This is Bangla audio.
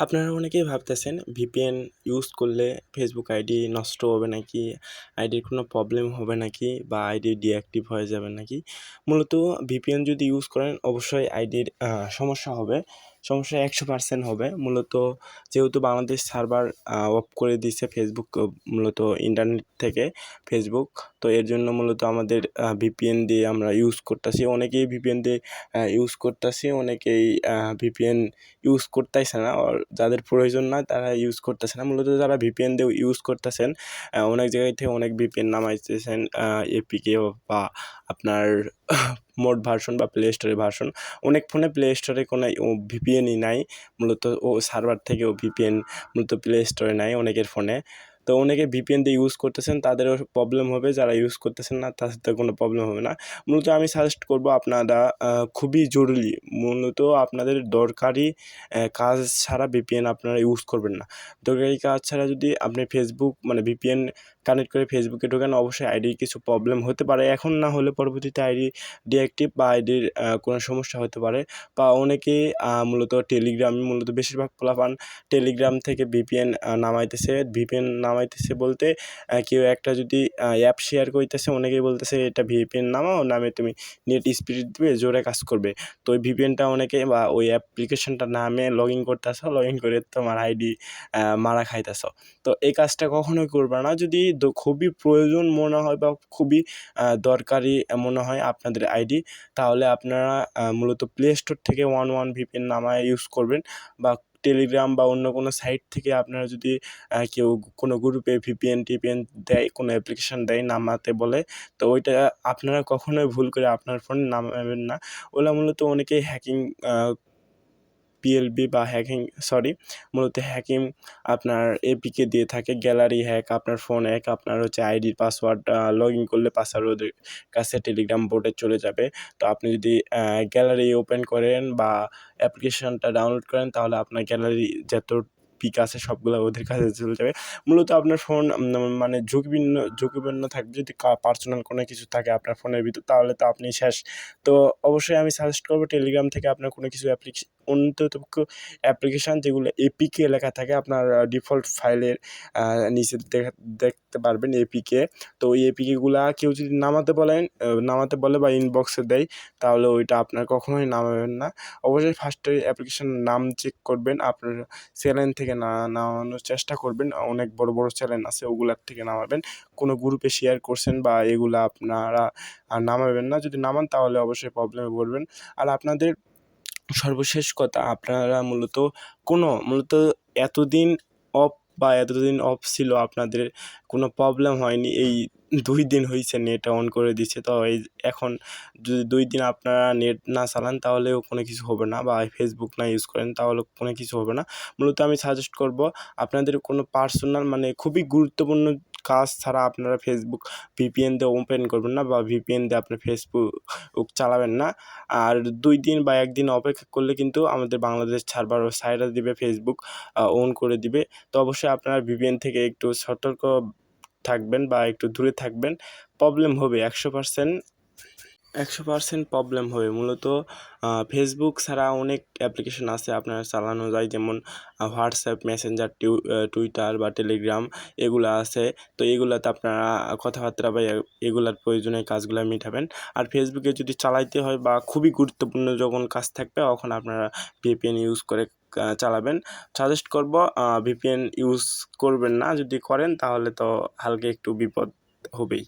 আপনারা অনেকেই ভাবতেছেন ভিপিএন ইউজ করলে ফেসবুক আইডি নষ্ট হবে নাকি? আইডির কোনো প্রবলেম হবে নাকি? বা আইডি ডিঅ্যাক্টিভ হয়ে যাবে নাকি? মূলত ভিপিএন যদি ইউজ করেন, অবশ্যই আইডির সমস্যা হবে। সমস্যা একশো পার্সেন্ট হবে। মূলত যেহেতু বাংলাদেশ সার্ভার অফ করে দিয়েছে ফেসবুক মূলত ইন্টারনেট থেকে ফেসবুক তো এর জন্য মূলত আমাদের ভিপিএন দিয়ে আমরা ইউজ করতেছি। অনেকেই ভিপিএন দিয়ে ইউজ করতেছি, অনেকেই ভিপিএন ইউজ করতেছে না। যাদের প্রয়োজন না তারা ইউজ করতেছে না। মূলত যারা ভিপিএন দিয়ে ইউজ করতেছেন অনেক জায়গায় থেকে অনেক ভিপিএন নামাইতেছেন এপিকে বা আপনার মোড ভার্সন বা প্লে স্টোরের ভার্সন, অনেক ফোনে প্লে স্টোরে কোনো ও ভিপিএনই নাই। মূলত ও সার্ভার থেকে ও ভিপিএন মূলত প্লে স্টোরে নাই অনেকের ফোনে। তো অনেকে ভিপিএন দিয়ে ইউজ করতেছেন, তাদেরও প্রবলেম হবে, যারা ইউজ করতেছেন না, তাদের কোনো প্রবলেম হবে না। মূলত আমি সাজেস্ট করব আপনারা খুবই জরুরি। মূলত আপনাদের দরকারি কাজ ছাড়া ভিপিএন আপনারা ইউজ করবেন না। দরকারি কাজ ছাড়া যদি আপনি ফেসবুক মানে ভিপিএন কানেক্ট করে ফেসবুকে ঢোকেন, অবশ্যই আইডির কিছু প্রবলেম হতে পারে। এখন না হলে পরবর্তীতে আইডি ডিঅ্যাক্টিভ বা আইডির কোনো সমস্যা হতে পারে। বা অনেকেই মূলত টেলিগ্রাম মূলত বেশিরভাগ পোলাপান টেলিগ্রাম থেকে ভিপিএন নামাইতেছে। ভিপিএন নামাইতেছে বলতে কেউ একটা যদি অ্যাপ শেয়ার করতেছে, অনেকেই বলতেছে এটা ভিপিএন নামাও নামে তুমি নেট স্পিড দিবে জোরে কাজ করবে। তো ওই ভিপিএনটা অনেকে বা ওই অ্যাপ্লিকেশনটা নামে লগ ইন করতেছ লগ ইন করে তোমার আইডি মারা খাইতেছ। তো এই কাজটা কখনোই করবে না। যদি খুবই প্রয়োজন মনে হয় বা খুবই দরকারি মনে হয় আপনাদের আইডি তাহলে আপনারা মূলত প্লে স্টোর থেকে ওয়ান ওয়ান ভিপিএন নামায় ইউজ করবেন বা টেলিগ্রাম বা অন্য কোনো সাইট থেকে আপনারা যদি কেউ কোনো গ্রুপে ভিপিএন টিপিএন দেয়, কোনো অ্যাপ্লিকেশান দেয় নামাতে বলে, তো ওইটা আপনারা কখনোই ভুল করে আপনার ফোনে নামাবেন না। ওগুলো মূলত অনেকেই হ্যাকিং পিএলবি বা হ্যাকিং সরি মূলত হ্যাকিং আপনার এপিকে দিয়ে থাকে গ্যালারি হ্যাক আপনার ফোন হ্যাক আপনার হচ্ছে আইডির পাসওয়ার্ড লগ ইন করলে পাসওয়ার্ড ওদের কাছে টেলিগ্রাম বোর্ডে চলে যাবে। তো আপনি যদি গ্যালারি ওপেন করেন বা অ্যাপ্লিকেশনটা ডাউনলোড করেন, তাহলে আপনার গ্যালারি যত পিক আছে সবগুলো ওদের কাছে চলে যাবে। মূলত আপনার ফোন মানে ঝুঁকিপূর্ণ ঝুঁকিপূর্ণ থাকবে যদি পার্সোনাল কোনো কিছু থাকে আপনার ফোনের ভিতর, তাহলে তো আপনি শেষ। তো অবশ্যই আমি সাজেস্ট করব টেলিগ্রাম থেকে আপনার কোনো কিছু অ্যাপ্লিকেশন অন্তত অ্যাপ্লিকেশান যেগুলো এপিকে লেখা থাকে, আপনার ডিফল্ট ফাইলের নিচে দেখতে পারবেন এপিকে তো ওই এপিকেগুলা কেউ যদি নামাতে বলেন নামাতে বলে বা ইনবক্সে দেয়, তাহলে ওইটা আপনার কখনোই নামাবেন না। অবশ্যই ফার্স্টে অ্যাপ্লিকেশান নাম চেক করবেন, আপনার চ্যানেল থেকে না, নামানোর চেষ্টা করবেন। অনেক বড় বড় চ্যানেল আছে, ওগুলার থেকে নামাবেন। কোনো গ্রুপে শেয়ার করছেন বা এগুলো আপনারা নামাবেন না। যদি নামান, তাহলে অবশ্যই প্রবলেমে পড়বেন। আর আপনাদের সর্বশেষ কথা, আপনারা মূলত কোনো, মূলত এতদিন অফ বা এতদিন অফ ছিল, আপনাদের কোনো প্রবলেম হয়নি, এই দুই দিন হয়েছে নেট অন করে দিচ্ছে তো এই এখন যদি দুই দিন আপনারা নেট না চালান, তাহলেও কোনো কিছু হবে না, বা ফেসবুক না ইউজ করেন তাহলে কোনো কিছু হবে না। মূলত আমি সাজেস্ট করব, আপনাদের কোনো পার্সোনাল মানে খুবই গুরুত্বপূর্ণ কাজ ছাড়া আপনারা ফেসবুক ভিপিএন দিয়ে ওপেন করবেন না বা ভিপিএন দিয়ে আপনি ফেসবুক চালাবেন না। আর দুই দিন বা একদিন অপেক্ষা করলে কিন্তু আমাদের বাংলাদেশ সার্ভার সাইডে দিবে ফেসবুক অন করে দিবে। তো অবশ্যই আপনারা ভিপিএন থেকে একটু সতর্ক থাকবেন বা একটু দূরে থাকবেন। প্রবলেম হবে একশো পার্সেন্ট একশো পার্সেন্ট প্রবলেম হবে। মূলত ফেসবুক ছাড়া অনেক অ্যাপ্লিকেশন আছে আপনার চালানো যায়, যেমন হোয়াটসঅ্যাপ মেসেঞ্জার টুইটার বা টেলিগ্রাম এগুলো আছে। তো এগুলাতে আপনারা কথাবার্তা বা এগুলার প্রয়োজনীয় কাজগুলো মিটাবেন। আর ফেসবুকে যদি চালাইতে হয় বা খুবই গুরুত্বপূর্ণ যখন কাজ থাকবে, তখন আপনারা ভিপিএন ইউজ করে চালাবেন। সাজেস্ট করব ভিপিএন ইউজ করবেন না। যদি করেন, তাহলে তো হালকা একটু বিপদ হবেই।